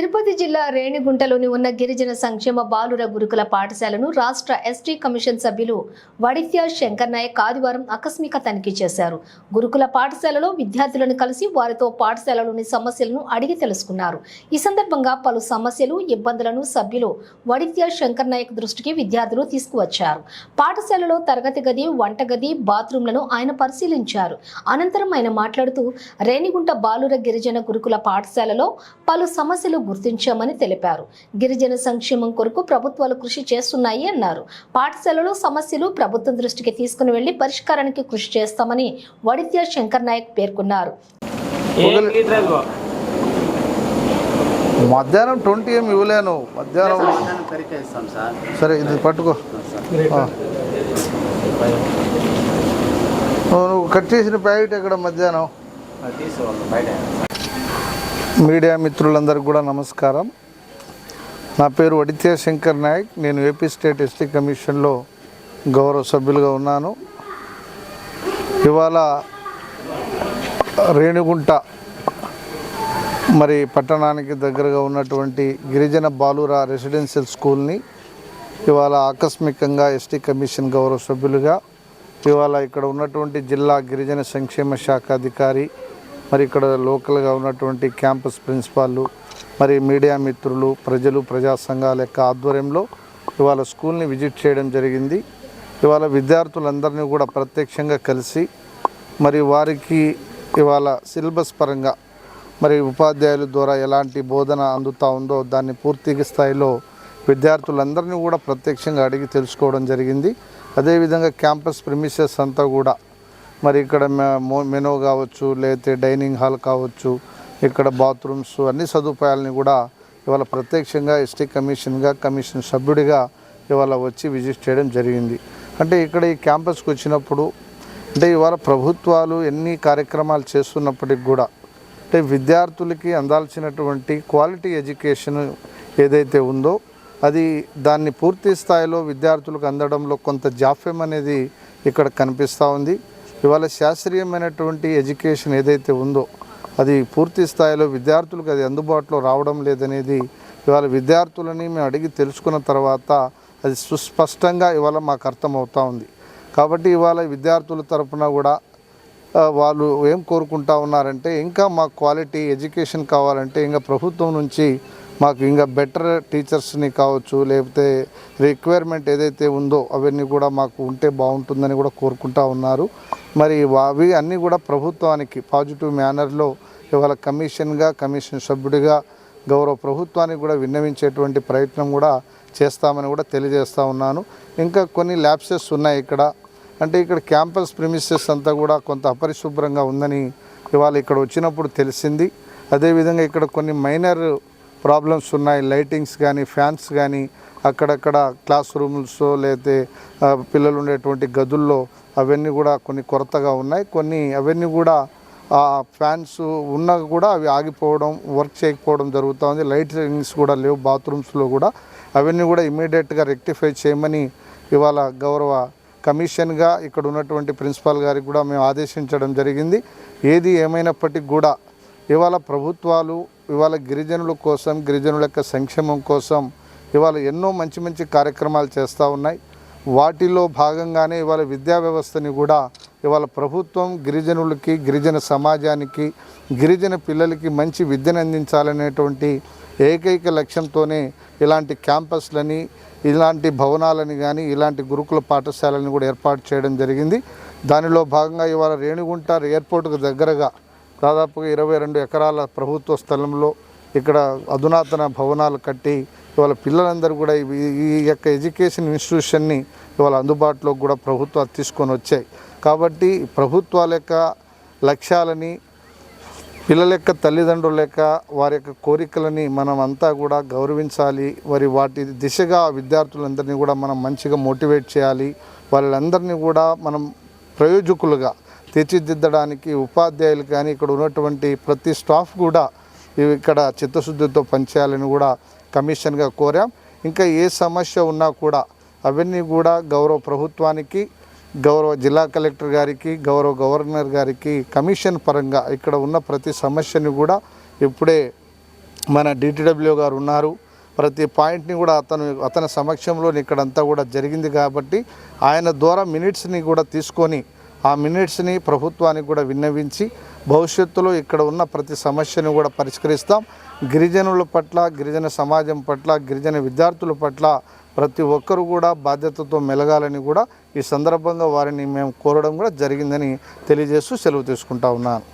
తిరుపతి జిల్లా రేణిగుంటలోని ఉన్న గిరిజన సంక్షేమ బాలుర గురుకుల పాఠశాలను రాష్ట్ర ఎస్టీ కమిషన్ సభ్యులు వడిత్య శంకర్ నాయక్ ఆదివారం ఆకస్మిక తనిఖీ చేశారు. గురుకుల పాఠశాలలో విద్యార్థులను కలిసి వారితో పాఠశాలలోని సమస్యలను అడిగి తెలుసుకున్నారు. ఈ సందర్భంగా పలు సమస్యలు ఇబ్బందులను సభ్యులు వడిత్య శంకర్ నాయక్ దృష్టికి విద్యార్థులు తీసుకువచ్చారు. పాఠశాలలో తరగతి గది వంటగది బాత్రూంలను ఆయన పరిశీలించారు. అనంతరం ఆయన మాట్లాడుతూ రేణిగుంట బాలుర గిరిజన గురుకుల పాఠశాలలో పలు సమస్యలు గుర్తించామని తెలిపారు. గిరిజన సంక్షేమం కొరకు ప్రభుత్వాలు కృషి చేస్తున్నాయి అన్నారు. పాఠశాలలో సమస్యలు ప్రభుత్వం దృష్టికి తీసుకుని వెళ్ళి పరిష్కారానికి కృషి చేస్తామని వడిత్య శంకర్ నాయక్ పేర్కొన్నారు. మధ్యాహ్నం ట్వంటీ ఏం ఇవ్వలేను. మధ్యాహ్నం సార్. సరే ఇది పట్టుకో. నువ్వు కట్ చేసిన ప్యాకెట్ ఎక్కడ మధ్యాహ్నం? మీడియా మిత్రులందరికీ కూడా నమస్కారం. నా పేరు వడిత్య శంకర్ నాయక్. నేను ఏపీ స్టేట్ ఎస్టీ కమిషన్లో గౌరవ సభ్యులుగా ఉన్నాను. ఇవాళ రేణుగుంట మరి పట్టణానికి దగ్గరగా ఉన్నటువంటి గిరిజన బాలుర రెసిడెన్షియల్ స్కూల్ని ఇవాళ ఆకస్మికంగా ఎస్టీ కమిషన్ గౌరవ సభ్యులుగా ఇవాళ ఇక్కడ ఉన్నటువంటి జిల్లా గిరిజన సంక్షేమ శాఖ అధికారి మరి ఇక్కడ లోకల్గా ఉన్నటువంటి క్యాంపస్ ప్రిన్సిపాళ్ళు మరి మీడియా మిత్రులు ప్రజలు ప్రజా సంఘాల యొక్క ఆధ్వర్యంలో ఇవాళ స్కూల్ని విజిట్ చేయడం జరిగింది. ఇవాళ విద్యార్థులందరినీ కూడా ప్రత్యక్షంగా కలిసి మరి వారికి ఇవాళ సిలబస్ పరంగా మరి ఉపాధ్యాయుల ద్వారా ఎలాంటి బోధన అందుతూ ఉందో దాన్ని పూర్తి స్థాయిలో విద్యార్థులందరినీ కూడా ప్రత్యక్షంగా అడిగి తెలుసుకోవడం జరిగింది. అదేవిధంగా క్యాంపస్ ప్రిమిసెస్ అంతా కూడా మరి ఇక్కడ మె- మో- మెనూ కావచ్చు లేకపోతే డైనింగ్ హాల్ కావచ్చు ఇక్కడ బాత్రూమ్స్ అన్ని సదుపాయాలని కూడా ఇవాళ ప్రత్యక్షంగా ఎస్టీ కమిషన్గా కమిషన్ సభ్యుడిగా ఇవాళ వచ్చి విజిట్ చేయడం జరిగింది. అంటే ఇక్కడ ఈ క్యాంపస్కి వచ్చినప్పుడు అంటే ఇవాళ ప్రభుత్వాలు ఎన్ని కార్యక్రమాలు చేస్తున్నప్పటికి కూడా అంటే విద్యార్థులకి అందాల్సినటువంటి క్వాలిటీ ఎడ్యుకేషన్ ఏదైతే ఉందో అది దాన్ని పూర్తి స్థాయిలో విద్యార్థులకు అందడంలో కొంత జాప్యం అనేది ఇక్కడ కనిపిస్తూ ఉంది. ఇవాళ శాస్త్రీయమైనటువంటి ఎడ్యుకేషన్ ఏదైతే ఉందో అది పూర్తి స్థాయిలో విద్యార్థులకు అది అందుబాటులో రావడం లేదనేది ఇవాళ విద్యార్థులని మేము అడిగి తెలుసుకున్న తర్వాత అది సుస్పష్టంగా ఇవాళ మాకు అర్థమవుతూ ఉంది. కాబట్టి ఇవాళ విద్యార్థుల తరపున కూడా వాళ్ళు ఏం కోరుకుంటా ఉన్నారంటే ఇంకా మా క్వాలిటీ ఎడ్యుకేషన్ కావాలంటే ఇంకా ప్రభుత్వం నుంచి మాకు ఇంకా బెటర్ టీచర్స్ని కావచ్చు లేకపోతే రిక్వైర్మెంట్ ఏదైతే ఉందో అవన్నీ కూడా మాకు ఉంటే బాగుంటుందని కూడా కోరుకుంటా ఉన్నారు. మరి అవి అన్నీ కూడా ప్రభుత్వానికి పాజిటివ్ మేనర్లో ఇవాళ కమిషన్గా కమిషన్ సభ్యుడిగా గౌరవ ప్రభుత్వానికి కూడా విన్నవించేటువంటి ప్రయత్నం కూడా చేస్తామని కూడా తెలియజేస్తా ఉన్నాను. ఇంకా కొన్ని ల్యాబ్సెస్ ఉన్నాయి ఇక్కడ. అంటే ఇక్కడ క్యాంపస్ ప్రిమిసెస్ అంతా కూడా కొంత అపరిశుభ్రంగా ఉందని ఇవాళ ఇక్కడ వచ్చినప్పుడు తెలిసింది. అదేవిధంగా ఇక్కడ కొన్ని మైనర్ ప్రాబ్లమ్స్ ఉన్నాయి లైటింగ్స్ కానీ ఫ్యాన్స్ కానీ అక్కడక్కడ క్లాస్ రూమ్స్ లేతే పిల్లలు ఉండేటువంటి గదుల్లో అవన్నీ కూడా కొన్ని కొరతగా ఉన్నాయి. కొన్ని అవన్నీ కూడా ఆ ఫ్యాన్స్ ఉన్నా కూడా అవి ఆగిపోవడం వర్క్ చేయకపోవడం జరుగుతూ ఉంది. లైటింగ్స్ కూడా లేవు బాత్రూమ్స్లో కూడా. అవన్నీ కూడా ఇమీడియట్గా రెక్టిఫై చేయమని ఇవాళ గౌరవ కమిషన్గా ఇక్కడ ఉన్నటువంటి ప్రిన్సిపాల్ గారికి కూడా మేము ఆదేశించడం జరిగింది. ఏది ఏమైనప్పటికీ కూడా ఇవాళ ప్రభుత్వాలు ఇవాళ గిరిజనుల కోసం గిరిజనుల యొక్క సంక్షేమం కోసం ఇవాళ ఎన్నో మంచి మంచి కార్యక్రమాలు చేస్తూ ఉన్నాయి. వాటిలో భాగంగానే ఇవాళ విద్యా వ్యవస్థని కూడా ఇవాళ ప్రభుత్వం గిరిజనులకి గిరిజన సమాజానికి గిరిజన పిల్లలకి మంచి విద్యను అందించాలనేటువంటి ఏకైక లక్ష్యంతోనే ఇలాంటి క్యాంపస్లని ఇలాంటి భవనాలని కానీ ఇలాంటి గురుకుల పాఠశాలని కూడా ఏర్పాటు చేయడం జరిగింది. దానిలో భాగంగా ఇవాళ రేణిగుంట ఎయిర్పోర్ట్కు దగ్గరగా దాదాపుగా ఇరవై రెండు ఎకరాల ప్రభుత్వ స్థలంలో ఇక్కడ అధునాతన భవనాలు కట్టి ఇవాళ పిల్లలందరూ కూడా ఈ- ఈ యొక్క ఎడ్యుకేషన్ ఇన్స్టిట్యూషన్ని ఇవాళ అందుబాటులోకి కూడా ప్రభుత్వాలు తీసుకొని వచ్చాయి. కాబట్టి ప్రభుత్వాల యొక్క లక్ష్యాలని పిల్లల యొక్క తల్లిదండ్రుల యొక్క వారి యొక్క కోరికలని మనం అంతా కూడా గౌరవించాలి. మరి వాటి దిశగా విద్యార్థులందరినీ కూడా మనం మంచిగా మోటివేట్ చేయాలి. వాళ్ళందరినీ కూడా మనం ప్రయోజకులుగా తీర్చిదిద్దడానికి ఉపాధ్యాయులు కానీ ఇక్కడ ఉన్నటువంటి ప్రతి స్టాఫ్ కూడా ఇక్కడ చిత్తశుద్ధితో పనిచేయాలని కూడా కమిషన్గా కోరాం. ఇంకా ఏ సమస్య ఉన్నా కూడా అవన్నీ కూడా గౌరవ ప్రభుత్వానికి గౌరవ జిల్లా కలెక్టర్ గారికి గౌరవ గవర్నర్ గారికి కమిషన్ పరంగా ఇక్కడ ఉన్న ప్రతి సమస్యని కూడా ఇప్పుడే మన డిటిడబ్ల్యూ గారు ఉన్నారు. ప్రతి పాయింట్ని కూడా అతను అతని సమక్షంలో ఇక్కడంతా కూడా జరిగింది కాబట్టి ఆయన ద్వారా మినిట్స్ని కూడా తీసుకొని ఆ మినిట్స్ని ప్రభుత్వానికి కూడా విన్నవించి భవిష్యత్తులో ఇక్కడ ఉన్న ప్రతి సమస్యను కూడా పరిష్కరిస్తాం. గిరిజనుల పట్ల గిరిజన సమాజం పట్ల గిరిజన విద్యార్థుల పట్ల ప్రతి ఒక్కరు కూడా బాధ్యతతో మెలగాలని కూడా ఈ సందర్భంగా వారిని మేము కోరడం కూడా జరిగిందని తెలియజేస్తూ సెలవు తీసుకుంటా ఉన్నాను.